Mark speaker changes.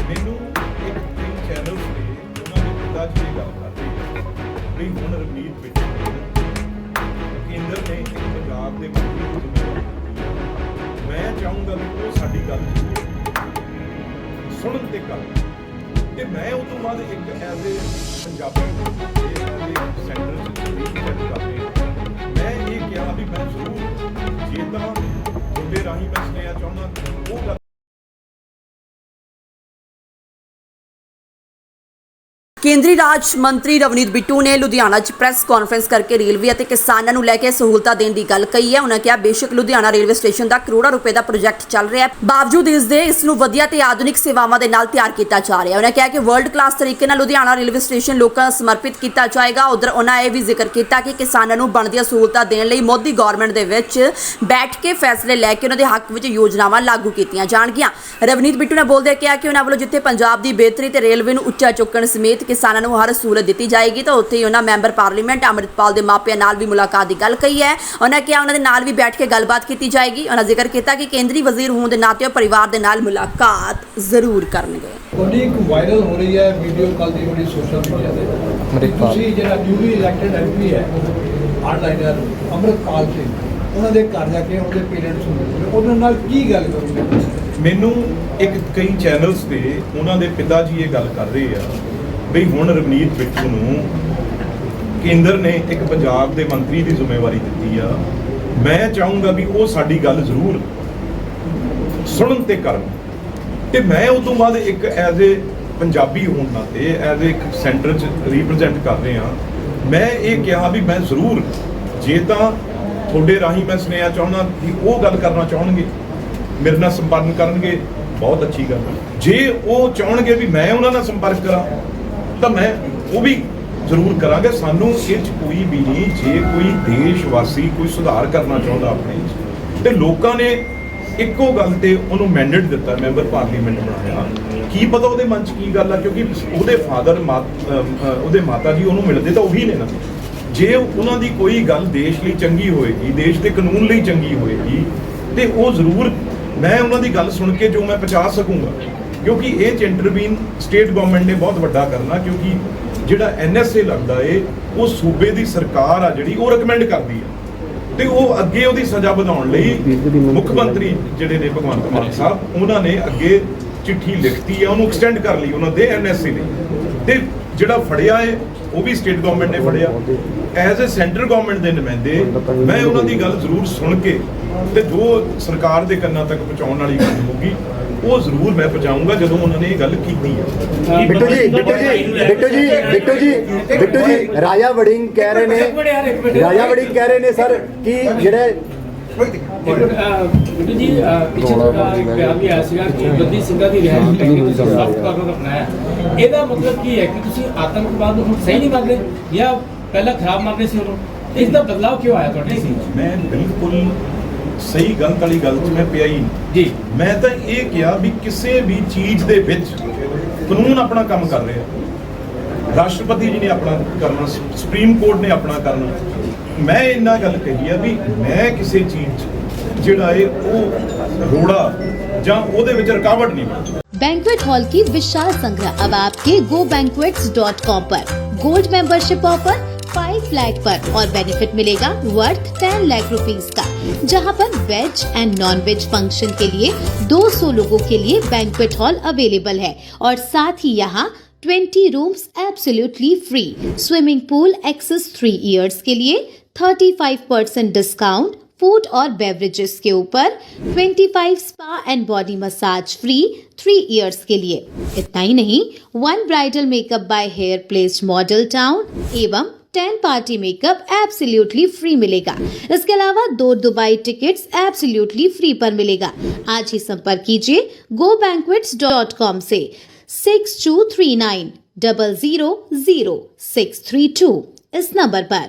Speaker 1: ਮੈਨੂੰ ਇੱਕ ਕਈ ਚੈਨਲਸ ਤੇ ਉਹਨਾਂ ਦੇ ਪਿਤਾ ਜੀ ਇਹ ਗੱਲ ਕਰਦੇ ਵੀ ਹੁਣ ਰਣਜੀਤ ਬਿੱਟੂ ਕੇਂਦਰ ਨੇ ਇੱਕ ਪੰਜਾਬ ਦੇ ਮੰਤਰੀ ਨੂੰ ਜ਼ਿੰਮੇਵਾਰੀ ਦਿੱਤੀ ਮੈਂ ਚਾਹੂੰਗਾ ਵੀ ਉਹ ਸਾਡੀ ਗੱਲ ਸੁਣਨ ਤੇ ਕਰਨ ਤੇ ਮੈਂ ਉਸ ਤੋਂ ਬਾਅਦ ਇੱਕ ਐਜ਼ ਏ ਪੰਜਾਬੀ ਇਹ ਸੈਂਟਰ ਚ ਮੈਂ ਇਹ ਕਿਹਾ ਵੀ ਮੈਂ ਜ਼ਰੂਰ ਜੇ ਤਾਂ ਤੁਹਾਡੇ ਰਾਹੀਂ ਮੈਂ ਸੁਣਿਆ ਚਾਹੁੰਦਾ, ਉਹ
Speaker 2: ਕੇਂਦਰੀ ਰਾਜ ਮੰਤਰੀ ਰਵਨੀਤ ਬਿੱਟੂ ਨੇ ਲੁਧਿਆਣਾ 'ਚ ਪ੍ਰੈਸ ਕਾਨਫਰੰਸ ਕਰਕੇ ਰੇਲਵੇ ਅਤੇ ਕਿਸਾਨਾਂ ਨੂੰ ਲੈ ਕੇ ਸਹੂਲਤਾਂ ਦੇਣ ਦੀ ਗੱਲ ਕਹੀ ਹੈ। ਉਹਨਾਂ ਕਿਹਾ, ਬੇਸ਼ੱਕ ਲੁਧਿਆਣਾ ਰੇਲਵੇ ਸਟੇਸ਼ਨ ਦਾ ਕਰੋੜਾਂ ਰੁਪਏ ਦਾ ਪ੍ਰੋਜੈਕਟ ਚੱਲ ਰਿਹਾ ਹੈ। ਬਾਵਜੂਦ ਇਸ ਦੇ, ਇਸ ਨੂੰ ਵਧੀਆ ਤੇ ਆਧੁਨਿਕ ਸੇਵਾਵਾਂ ਦੇ ਨਾਲ ਤਿਆਰ ਕੀਤਾ ਜਾ ਰਿਹਾ ਹੈ। ਉਹਨਾਂ ਕਿਹਾ ਕਿ ਵਰਲਡ ਕਲਾਸ ਤਰੀਕੇ ਨਾਲ ਲੁਧਿਆਣਾ ਰੇਲਵੇ ਸਟੇਸ਼ਨ ਲੋਕਾਂ ਨੂੰ ਸਮਰਪਿਤ ਕੀਤਾ ਜਾਏਗਾ। ਉਧਰ ਉਹਨਾਂ ਇਹ ਵੀ ਜ਼ਿਕਰ ਕੀਤਾ ਕਿ ਕਿਸਾਨਾਂ ਨੂੰ ਬਣਦੀਆਂ ਸਹੂਲਤਾਂ ਦੇਣ ਲਈ ਮੋਦੀ ਗਵਰਨਮੈਂਟ ਦੇ ਵਿੱਚ ਬੈਠ ਕੇ ਫੈਸਲੇ ਲੈ ਕੇ ਉਹਨਾਂ ਦੇ ਹੱਕ ਵਿੱਚ ਯੋਜਨਾਵਾਂ ਲਾਗੂ ਕੀਤੀਆਂ ਜਾਣਗੀਆਂ। ਰਵਨੀਤ ਬਿੱਟੂ ਨੇ ਬੋਲਦੇ ਕਿਹਾ ਕਿ ਉਹਨਾਂ ਵੱਲੋਂ ਜਿੱਥੇ ਪੰਜਾਬ ਦੀ ਬਿਹਤਰੀ ਤੇ ਰੇਲਵੇ ਨੂੰ ਉੱਚਾ ਚੁੱਕਣ ਸਮੇਤ ਕਿਸਾਨਾਂ ਨੂੰ ਹਰ ਸਹੂਲਤ ਦਿੱਤੀ ਜਾਏਗੀ ਤਾਂ ਉੱਥੇ ਹੀ ਉਹਨਾਂ ਮੈਂਬਰ ਪਾਰਲੀਮੈਂਟ ਅੰਮ੍ਰਿਤਪਾਲ ਦੇ ਮਾਪਿਆਂ ਨਾਲ ਵੀ ਮੁਲਾਕਾਤ ਦੀ ਗੱਲ ਕਹੀ ਹੈ। ਉਹਨਾਂ ਕਿਹਾ ਉਹਨਾਂ ਦੇ ਨਾਲ ਵੀ ਬੈਠ ਕੇ ਗੱਲਬਾਤ ਕੀਤੀ ਜਾਏਗੀ। ਉਹਨਾਂ ਜ਼ਿਕਰ ਕੀਤਾ ਕਿ ਕੇਂਦਰੀ ਵਜ਼ੀਰ ਹੋਣ ਦੇ ਨਾਤੇ ਉਹ ਪਰਿਵਾਰ ਦੇ ਨਾਲ ਮੁਲਾਕਾਤ ਜ਼ਰੂਰ ਕਰਨਗੇ।
Speaker 3: ਉਹਦੀ ਇੱਕ ਵਾਇਰਲ ਹੋ ਰਹੀ ਹੈ ਵੀਡੀਓ ਕੱਲ ਦੀ ਬੜੀ ਸੋਸ਼ਲ ਮੀਡੀਆ ਤੇ।
Speaker 4: ਅੰਮ੍ਰਿਤਪਾਲ।
Speaker 3: ਤੁਸੀਂ ਜਿਹੜਾ ਨਿਊਲੀ ਇਲੈਕਟਡ ਐਮਪੀ ਹੈ ਆਨਲਾਈਨਰ ਅੰਮ੍ਰਿਤਪਾਲ ਸਿੰਘ ਉਹਨਾਂ ਦੇ ਘਰ ਜਾ ਕੇ ਉਹਦੇ ਪੇਰੈਂਟਸ ਨੂੰ ਉਹਨਾਂ ਨਾਲ ਕੀ ਗੱਲ ਕਰੋਗੇ?
Speaker 1: ਮੈਨੂੰ ਇੱਕ ਕਈ ਚੈਨਲਸ ਤੇ ਉਹਨਾਂ ਦੇ ਪਿਤਾ ਜੀ ਇਹ ਗੱਲ ਕਰ ਰਹੇ ਆ। ਵੀ ਹੁਣ ਰਵਨੀਤ ਬਿੱਟੂ ਨੂੰ ਕੇਂਦਰ ਨੇ ਇੱਕ ਪੰਜਾਬ ਦੇ ਮੰਤਰੀ ਦੀ ਜ਼ਿੰਮੇਵਾਰੀ ਦਿੱਤੀ ਆ। ਮੈਂ ਚਾਹੂੰਗਾ ਵੀ ਉਹ ਸਾਡੀ ਗੱਲ ਜ਼ਰੂਰ ਸੁਣਨ ਤੇ ਕਰਨ। ਤੇ ਮੈਂ ਉਸ ਤੋਂ ਬਾਅਦ ਇੱਕ ਐਜ਼ ਏ ਪੰਜਾਬੀ ਹੋਣ ਨਾਤੇ, ਐਜ਼ ਏ ਇੱਕ ਸੈਂਟਰ ਚ ਰਿਪਰੈਜ਼ੈਂਟ ਕਰ ਰਿਹਾ ਮੈਂ ਇਹ ਕਿਹਾ ਵੀ ਮੈਂ ਜ਼ਰੂਰ, ਜੇ ਤਾਂ ਤੁਹਾਡੇ ਰਾਹੀਂ ਮੈਂ ਸੁਨੇਹਾ ਚਾਹੁੰਦਾ ਕਿ ਉਹ ਗੱਲ ਕਰਨਾ ਚਾਹਣਗੇ, ਮੇਰੇ ਨਾਲ ਸੰਪਰਕ ਕਰਨਗੇ, ਬਹੁਤ ਅੱਛੀ ਗੱਲ ਹੈ। ਜੇ ਉਹ ਚਾਹਣਗੇ ਵੀ ਮੈਂ ਉਹਨਾਂ ਨਾਲ ਸੰਪਰਕ ਕਰਾਂ ਤਾਂ ਮੈਂ ਉਹ ਵੀ ਜ਼ਰੂਰ ਕਰਾਂਗੇ। ਸਾਨੂੰ ਇਹ ਚ ਕੋਈ ਵੀ ਨਹੀਂ, ਜੇ ਕੋਈ ਦੇਸ਼ ਵਾਸੀ ਕੋਈ ਸੁਧਾਰ ਕਰਨਾ ਚਾਹੁੰਦਾ ਆਪਣੇ ਚ, ਤੇ ਲੋਕਾਂ ਨੇ ਇੱਕੋ ਗੱਲ ਤੇ ਉਹਨੂੰ ਮੈਂਡੇਟ ਦਿੱਤਾ ਮੈਂਬਰ ਪਾਰਲੀਮੈਂਟ ਬਣਾਇਆ। ਕੀ ਪਤਾ ਉਹਦੇ ਮਨ ਚ ਕੀ ਗੱਲ ਆ, ਕਿਉਂਕਿ ਉਹਦੇ ਫਾਦਰ ਉਹਦੇ ਮਾਤਾ ਜੀ ਉਹਨੂੰ ਮਿਲਦੇ ਤਾਂ ਉਹੀ ਨੇ ਨਾ। ਜੇ ਉਹਨਾਂ ਦੀ ਕੋਈ ਗੱਲ ਦੇਸ਼ ਲਈ ਚੰਗੀ ਹੋਏਗੀ, ਦੇਸ਼ ਦੇ ਕਾਨੂੰਨ ਲਈ ਚੰਗੀ ਹੋਏਗੀ, ਤੇ ਉਹ ਜ਼ਰੂਰ, ਮੈਂ ਉਹਨਾਂ ਦੀ ਗੱਲ ਸੁਣ ਕੇ ਜੋ ਮੈਂ ਪਹੁੰਚਾ ਸਕੂੰਗਾ ਕਿਉਂਕਿ ਇਹ ਚ ਇੰਟਰਵੀਨ ਸਟੇਟ ਗਵਰਨਮੈਂਟ ਨੇ ਬਹੁਤ ਵੱਡਾ ਕਰਨਾ, ਕਿਉਂਕਿ ਜਿਹੜਾ ਐਨਐਸਏ ਲੱਗਦਾ ਏ, ਉਹ ਸੂਬੇ ਦੀ ਸਰਕਾਰ ਆ ਜਿਹੜੀ, ਉਹ ਰეკਮੈਂਡ ਕਰਦੀ ਆ। ਤੇ ਉਹ ਅੱਗੇ ਉਹਦੀ ਸਜ਼ਾ ਵਧਾਉਣ ਲਈ ਮੁੱਖ ਮੰਤਰੀ ਜਿਹੜੇ ਨੇ ਭਗਵੰਤ ਮਾਨ ਸਾਹਿਬ, ਉਹਨਾਂ ਨੇ ਅੱਗੇ ਚਿੱਠੀ ਲਿਖਤੀ ਹੈ ਉਹਨੂੰ ਐਕਸਟੈਂਡ ਕਰ ਲਈ, ਉਹਨਾਂ ਦੇ ਐਨਐਸਏ ਨੇ। ਤੇ ਜਿਹੜਾ ਫੜਿਆ ਹੈ ਉਹ ਵੀ ਸਟੇਟ ਗਵਰਨਮੈਂਟ ਨੇ ਫੜਿਆ। ਐਜ਼ ਅ ਸੈਂਟਰ ਗਵਰਨਮੈਂਟ ਦੇ ਨੁਮਾਇੰਦੇ, ਮੈਂ ਉਹਨਾਂ ਦੀ ਗੱਲ ਜ਼ਰੂਰ ਸੁਣ ਕੇ ਤੇ ਜੋ ਸਰਕਾਰ ਦੇ ਕੰਨਾਂ ਤੱਕ ਪਹੁੰਚਾਉਣ ਵਾਲੀ ਗੱਲ ਹੋਊਗੀ ਉਹ ਜ਼ਰੂਰ ਮੈਂ ਪਹੁੰਚਾਊਂਗਾ ਜਦੋਂ ਉਹਨਾਂ ਨੇ ਇਹ ਗੱਲ ਕੀਤੀ ਹੈ।
Speaker 4: ਬਿੱਟੂ ਜੀ ਬਿੱਟੂ ਜੀ ਬਿੱਟੂ ਜੀ ਬਿੱਟੂ ਜੀ ਬਿੱਟੂ ਜੀ ਰਾਜਾ ਵੜਿੰਗ ਕਹਿ ਰਹੇ ਨੇ ਰਾਜਾ ਵੜਿੰਗ ਕਹਿ ਰਹੇ ਨੇ ਸਰ ਕਿ ਜਿਹੜੇ
Speaker 5: ਬਿੱਟੂ ਜੀ ਅਹ, ਪਿੱਛੇ ਅਹ, ਬਿਆਨ ਵੀ ਆਇਆ ਸੀਗਾ ਕਿ ਬੰਦੀ ਸਿੰਘਾਂ ਦੀ ਰਿਹਾਈ ਲੈ ਕੇ ਤੁਸੀਂ ਸਖਤ ਕਦਮ ਰੱਖਣਾ ਹੈ। ਇਹਦਾ ਮਤਲਬ ਕੀ ਹੈ ਕਿ ਤੁਸੀਂ ਆਤੰਕਵਾਦ ਨੂੰ ਹੁਣ ਸਹੀ ਨਹੀਂ ਮੰਨਦੇ ਜਾਂ ਪਹਿਲਾਂ ਖਰਾਬ ਮੰਨਦੇ ਸੀ ਉਹਨੂੰ? ਇਸ ਦਾ ਬਦਲਾਅ ਕਿਉਂ ਆਇਆ ਤੁਹਾਡੇ ਸੀ
Speaker 1: ਮੈਂ ਬਿਲਕੁਲ ਸਹੀ ਗਲਤ ਵਾਲੀ ਗੱਲ 'ਚ ਮੈਂ ਪਿਆ ਹੀ ਨਹੀਂ
Speaker 5: ਜੀ
Speaker 1: ਮੈਂ ਤਾਂ ਇਹ ਕਿਹਾ ਵੀ ਕਿਸੇ ਵੀ ਚੀਜ਼ ਦੇ ਵਿੱਚ ਕਾਨੂੰਨ ਆਪਣਾ ਕੰਮ ਕਰ ਰਿਹਾ ਰਾਸ਼ਟਰਪਤੀ ਜੀ ਨੇ ਆਪਣਾ ਕਰਨਾ ਸੁਪਰੀਮ ਕੋਰਟ ਨੇ ਆਪਣਾ ਕਰਨਾ ਮੈਂ ਇੰਨਾ ਗੱਲ ਕਹੀ ਆ ਵੀ ਮੈਂ ਕਿਸੇ ਚੀਜ਼ 'ਚ ਜਿਹੜਾ ਇਹ ਉਹ ਰੋੜਾ ਜਾਂ ਉਹਦੇ ਵਿੱਚ ਰੁਕਾਵਟ ਨਹੀਂ ਬਣਦੀ
Speaker 6: बैंक्वेट हॉल की विशाल संग्रह अब आपके go banquets.com पर गोल्ड मेंबरशिप ऑफर 5 लाख पर और बेनिफिट मिलेगा वर्थ 10 लाख रुपीस का जहाँ पर veg and non veg function के लिए 200 लोगों के लिए बैंक्वेट हॉल अवेलेबल है और साथ ही यहाँ 20 rooms absolutely free swimming pool access three years के लिए 35% डिस्काउंट फ़ूड और बेवरेजेस के ऊपर 25 spa and body massage free three years के लिए. इतना ही नहीं one bridal makeup by hair place model town एवं 10 पार्टी मेकअप एब्सोल्युटली फ्री मिलेगा। इसके अलावा दो दुबई टिकट्स एब्सोल्युटली फ्री पर मिलेगा। आज ही संपर्क कीजिए गो डॉट कॉम से। Six two three nine double zero zero six three two इस नंबर पर।